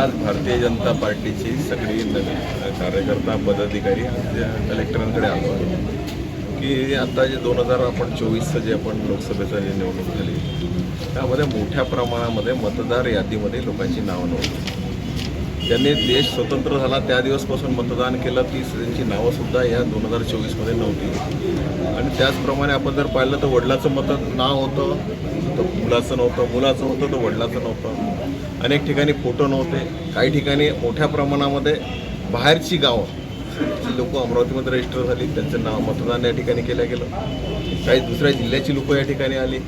आज भारतीय जनता पार्टीची सगळी नवीन कार्यकर्ता पदाधिकारी आज कलेक्टरांकडे आलो आहे की आता जे दोन हजार आपण चोवीसचं जे आपण लोकसभेचं जे निवडणूक झाली त्यामध्ये मोठ्या प्रमाणामध्ये मतदार यादीमध्ये लोकांची नावं नव्हती. ज्यांनी देश स्वतंत्र झाला त्या दिवसपासून मतदान केलं ती त्यांची नावंसुद्धा या दोन हजार चोवीसमध्ये नव्हती. आणि त्याचप्रमाणे आपण जर पाहिलं तर वडिलाचं मत नाव होतं तर मुलाचं नव्हतं मुलाचं होतं तर वडिलाचं नव्हतं. अनेक ठिकाणी फोटो नव्हते. काही ठिकाणी मोठ्या प्रमाणामध्ये बाहेरची गावं जी लोक अमरावतीमध्ये रजिस्टर झाली त्यांचं नाव मतदान या ठिकाणी केलं गेलं. काही दुसऱ्या जिल्ह्याची लोकं या ठिकाणी आली.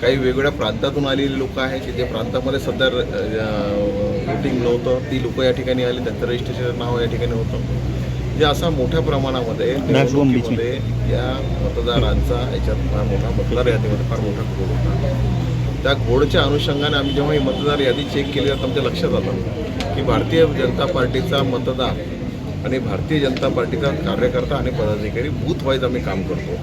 काही वेगवेगळ्या प्रांतातून आलेली लोक आहेत की जे प्रांतामध्ये सध्या वोटिंग नव्हतं ती लोकं या ठिकाणी आली त्यांचं रजिस्ट्रेशन नाव या ठिकाणी होतं. जे असा मोठ्या प्रमाणामध्ये निवडणुकीमध्ये या मतदारांचा याच्यात फार मोठा मतदार यादीमध्ये फार मोठा होता. त्या घोडच्या अनुषंगाने आम्ही जेव्हा ही मतदार यादी चेक केली तर आमच्या लक्षात आलं की भारतीय जनता पार्टीचा मतदार आणि भारतीय जनता पार्टीचा कार्यकर्ता आणि पदाधिकारी बूथ वाईज आम्ही काम करतो.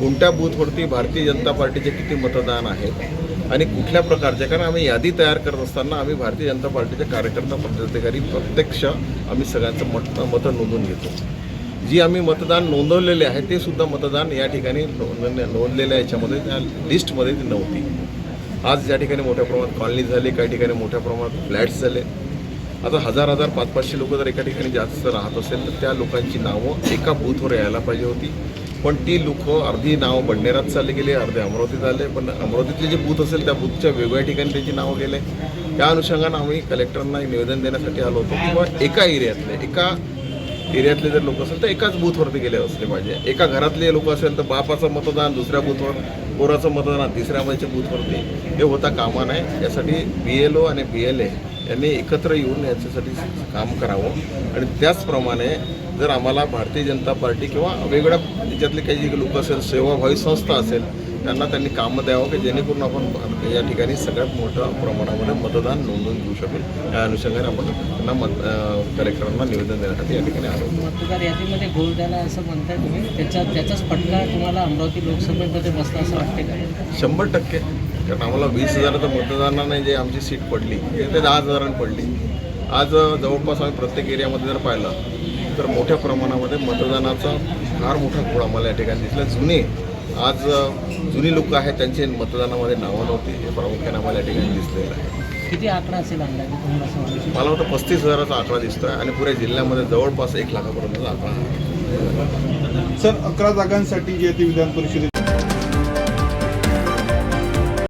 कोणत्या बूथवरती भारतीय जनता पार्टीचे किती मतदान आहेत आणि कुठल्या प्रकारचे? कारण आम्ही यादी तयार करत असताना आम्ही भारतीय जनता पार्टीचे कार्यकर्ता पदाधिकारी प्रत्यक्ष आम्ही सगळ्यांचं मत मतं नोंदवून घेतो. जी आम्ही मतदान नोंदवलेले आहे ते सुद्धा मतदान या ठिकाणी नोंदलेल्या याच्यामध्ये त्या लिस्टमध्ये ती नव्हती. आज ज्या ठिकाणी मोठ्या प्रमाणात कॉलनी झाली काही ठिकाणी मोठ्या प्रमाणात फ्लॅट्स झाले. आता हजार हजार पाच पाचशे लोक जर एका ठिकाणी जास्त राहत असेल तर त्या लोकांची नावं एका बूथवर यायला पाहिजे होती. पण ती लोक अर्धी नावं बंडेरात चालली गेली अर्धे अमरावतीत आले पण अमरावतीतले जे बूथ असेल त्या बूथच्या वेगळ्या ठिकाणी त्याची नावं गेले. त्या अनुषंगानं आम्ही कलेक्टरांना निवेदन देण्यासाठी आलो होतो. किंवा एका एरियातले एका एरियातले जर लोक असेल तर एकाच बूथवरती गेले असले पाहिजे. एका घरातले लोक असेल तर बापाचं मतदान दुसऱ्या बूथवर पोराचं मतदान तिसऱ्या बाईच्या बूथवरती. हे होता कामा नाही यासाठी बी एल ओ आणि बी एल ए यांनी एकत्र येऊन याच्यासाठी काम करावं. आणि त्याचप्रमाणे जर आम्हाला भारतीय जनता पार्टी किंवा वेगळ्या याच्यातले काही जे लोक असेल सेवाभावी संस्था असेल त्यांना त्यांनी कामं द्यावं की जेणेकरून आपण या ठिकाणी सगळ्यात मोठ्या प्रमाणामध्ये मतदान नोंदवून घेऊ शकेल. या अनुषंगाने आपण त्यांना मत कलेक्टरांना निवेदन देण्यासाठी या ठिकाणी आलो. मतदार यादीमध्ये घोळ झाला असं म्हणताय तुम्ही. त्याच्या त्याचाच फटका तुम्हाला अमरावती लोकसभेमध्ये बसला असं वाटते का? शंभर टक्के. कारण आम्हाला वीस हजाराचं मतदानाने जे आमची सीट पडली ते दहा हजारांनी पडली. आज जवळपास आम्ही प्रत्येक एरियामध्ये जर पाहिलं तर मोठ्या प्रमाणामध्ये मतदानाचा फार मोठा घोळ आम्हाला या ठिकाणी दिसला. जुने आज जुनी लोक आहेत त्यांचे मतदानामध्ये नावं नव्हती. हे प्रामुख्याने आम्हाला या ठिकाणी दिसलेलं आहे. किती आकडा असेल मला वाटतं पस्तीस हजाराचा आकडा दिसतोय आणि पुऱ्या जिल्ह्यामध्ये जवळपास एक लाखापर्यंतचा आकडा आहे. सर अकरा जागांसाठी जी आहे ती विधान परिषदेत